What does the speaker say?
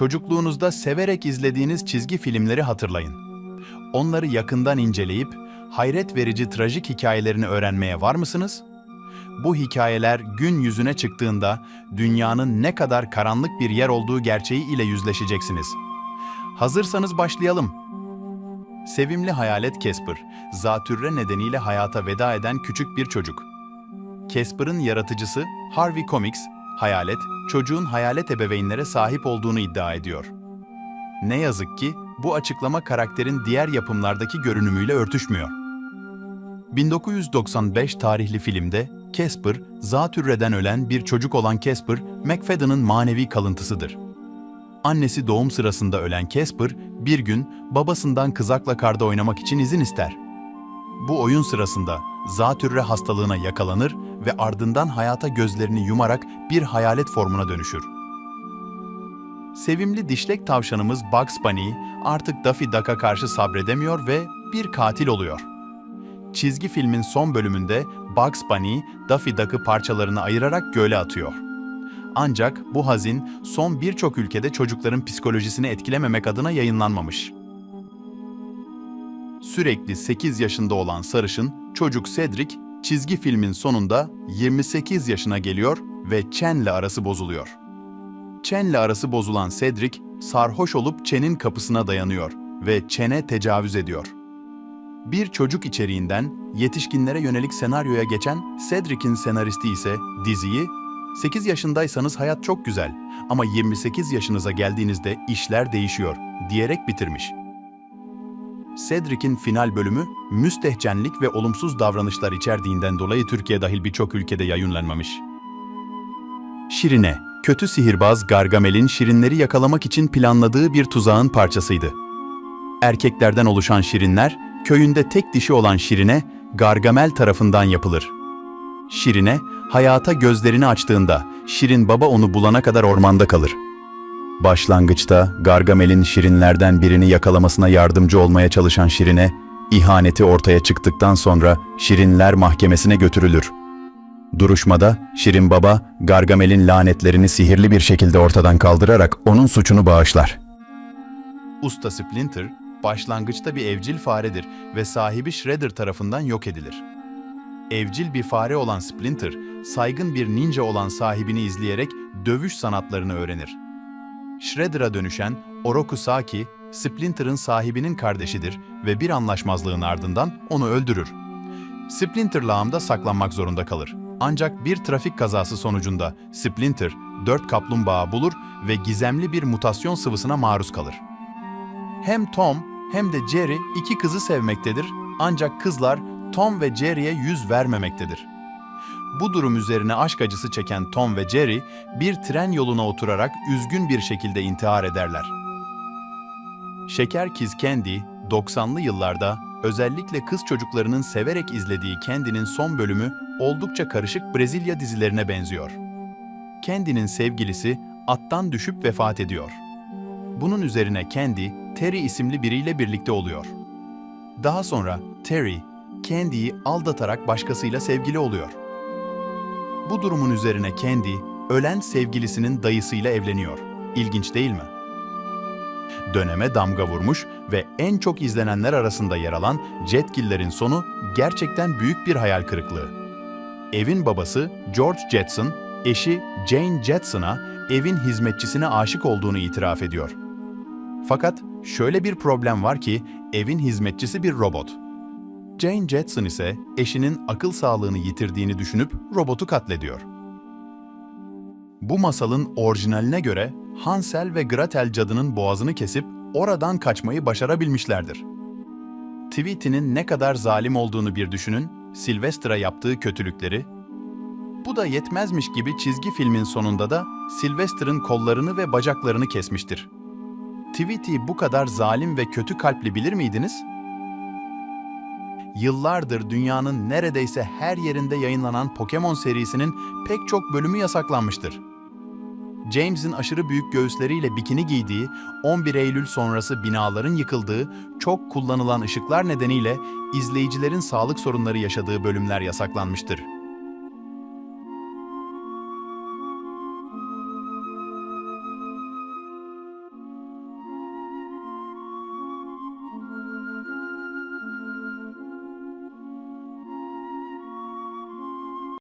Çocukluğunuzda severek izlediğiniz çizgi filmleri hatırlayın. Onları yakından inceleyip hayret verici trajik hikayelerini öğrenmeye var mısınız? Bu hikayeler gün yüzüne çıktığında dünyanın ne kadar karanlık bir yer olduğu gerçeği ile yüzleşeceksiniz. Hazırsanız başlayalım. Sevimli hayalet Casper, zatürre nedeniyle hayata veda eden küçük bir çocuk. Casper'ın yaratıcısı Harvey Comics, hayalet, çocuğun hayalet ebeveynlere sahip olduğunu iddia ediyor. Ne yazık ki bu açıklama karakterin diğer yapımlardaki görünümüyle örtüşmüyor. 1995 tarihli filmde Casper, zatürreden ölen bir çocuk olan Casper, McFadden'ın manevi kalıntısıdır. Annesi doğum sırasında ölen Casper, bir gün babasından kızakla karda oynamak için izin ister. Bu oyun sırasında zatürre hastalığına yakalanır ve ardından hayata gözlerini yumarak bir hayalet formuna dönüşür. Sevimli dişlek tavşanımız Bugs Bunny artık Daffy Duck'a karşı sabredemiyor ve bir katil oluyor. Çizgi filmin son bölümünde Bugs Bunny, Daffy Duck'ı parçalarına ayırarak göle atıyor. Ancak bu hazin son birçok ülkede çocukların psikolojisini etkilememek adına yayınlanmamış. Sürekli 8 yaşında olan sarışın çocuk Cedric çizgi filmin sonunda 28 yaşına geliyor ve Chen'le arası bozuluyor. Chen'le arası bozulan Cedric sarhoş olup Chen'in kapısına dayanıyor ve Chen'e tecavüz ediyor. Bir çocuk içeriğinden yetişkinlere yönelik senaryoya geçen Cedric'in senaristi ise diziyi 8 yaşındaysanız hayat çok güzel ama 28 yaşınıza geldiğinizde işler değişiyor diyerek bitirmiş. Cedric'in final bölümü müstehcenlik ve olumsuz davranışlar içerdiğinden dolayı Türkiye dahil birçok ülkede yayınlanmamış. Şirine, kötü sihirbaz Gargamel'in şirinleri yakalamak için planladığı bir tuzağın parçasıydı. Erkeklerden oluşan şirinler, köyünde tek dişi olan Şirine, Gargamel tarafından yapılır. Şirine, hayata gözlerini açtığında Şirin baba onu bulana kadar ormanda kalır. Başlangıçta Gargamel'in Şirinlerden birini yakalamasına yardımcı olmaya çalışan Şirine, ihaneti ortaya çıktıktan sonra Şirinler mahkemesine götürülür. Duruşmada Şirin Baba, Gargamel'in lanetlerini sihirli bir şekilde ortadan kaldırarak onun suçunu bağışlar. Usta Splinter, başlangıçta bir evcil faredir ve sahibi Shredder tarafından yok edilir. Evcil bir fare olan Splinter, saygın bir ninja olan sahibini izleyerek dövüş sanatlarını öğrenir. Shredder'a dönüşen Oroku Saki, Splinter'ın sahibinin kardeşidir ve bir anlaşmazlığın ardından onu öldürür. Splinter lağımda saklanmak zorunda kalır. Ancak bir trafik kazası sonucunda Splinter, dört kaplumbağa bulur ve gizemli bir mutasyon sıvısına maruz kalır. Hem Tom hem de Jerry iki kızı sevmektedir ancak kızlar Tom ve Jerry'e yüz vermemektedir. Bu durum üzerine aşk acısı çeken Tom ve Jerry bir tren yoluna oturarak üzgün bir şekilde intihar ederler. Şeker Kiz Candy, 90'lı yıllarda özellikle kız çocuklarının severek izlediği Candy'nin son bölümü oldukça karışık Brezilya dizilerine benziyor. Candy'nin sevgilisi attan düşüp vefat ediyor. Bunun üzerine Candy, Terry isimli biriyle birlikte oluyor. Daha sonra Terry, Candy'yi aldatarak başkasıyla sevgili oluyor. Bu durumun üzerine Candy, ölen sevgilisinin dayısıyla evleniyor. İlginç değil mi? Döneme damga vurmuş ve en çok izlenenler arasında yer alan Jetgiller'in sonu gerçekten büyük bir hayal kırıklığı. Evin babası George Jetson, eşi Jane Jetson'a evin hizmetçisine aşık olduğunu itiraf ediyor. Fakat şöyle bir problem var ki evin hizmetçisi bir robot. Jane Jetson ise eşinin akıl sağlığını yitirdiğini düşünüp robotu katlediyor. Bu masalın orijinaline göre Hansel ve Gretel cadının boğazını kesip oradan kaçmayı başarabilmişlerdir. Tweety'nin ne kadar zalim olduğunu bir düşünün, Sylvester'a yaptığı kötülükleri. Bu da yetmezmiş gibi çizgi filmin sonunda da Sylvester'ın kollarını ve bacaklarını kesmiştir. Tweety bu kadar zalim ve kötü kalpli bilir miydiniz? Yıllardır dünyanın neredeyse her yerinde yayınlanan Pokemon serisinin pek çok bölümü yasaklanmıştır. James'in aşırı büyük göğüsleriyle bikini giydiği, 11 Eylül sonrası binaların yıkıldığı, çok kullanılan ışıklar nedeniyle izleyicilerin sağlık sorunları yaşadığı bölümler yasaklanmıştır.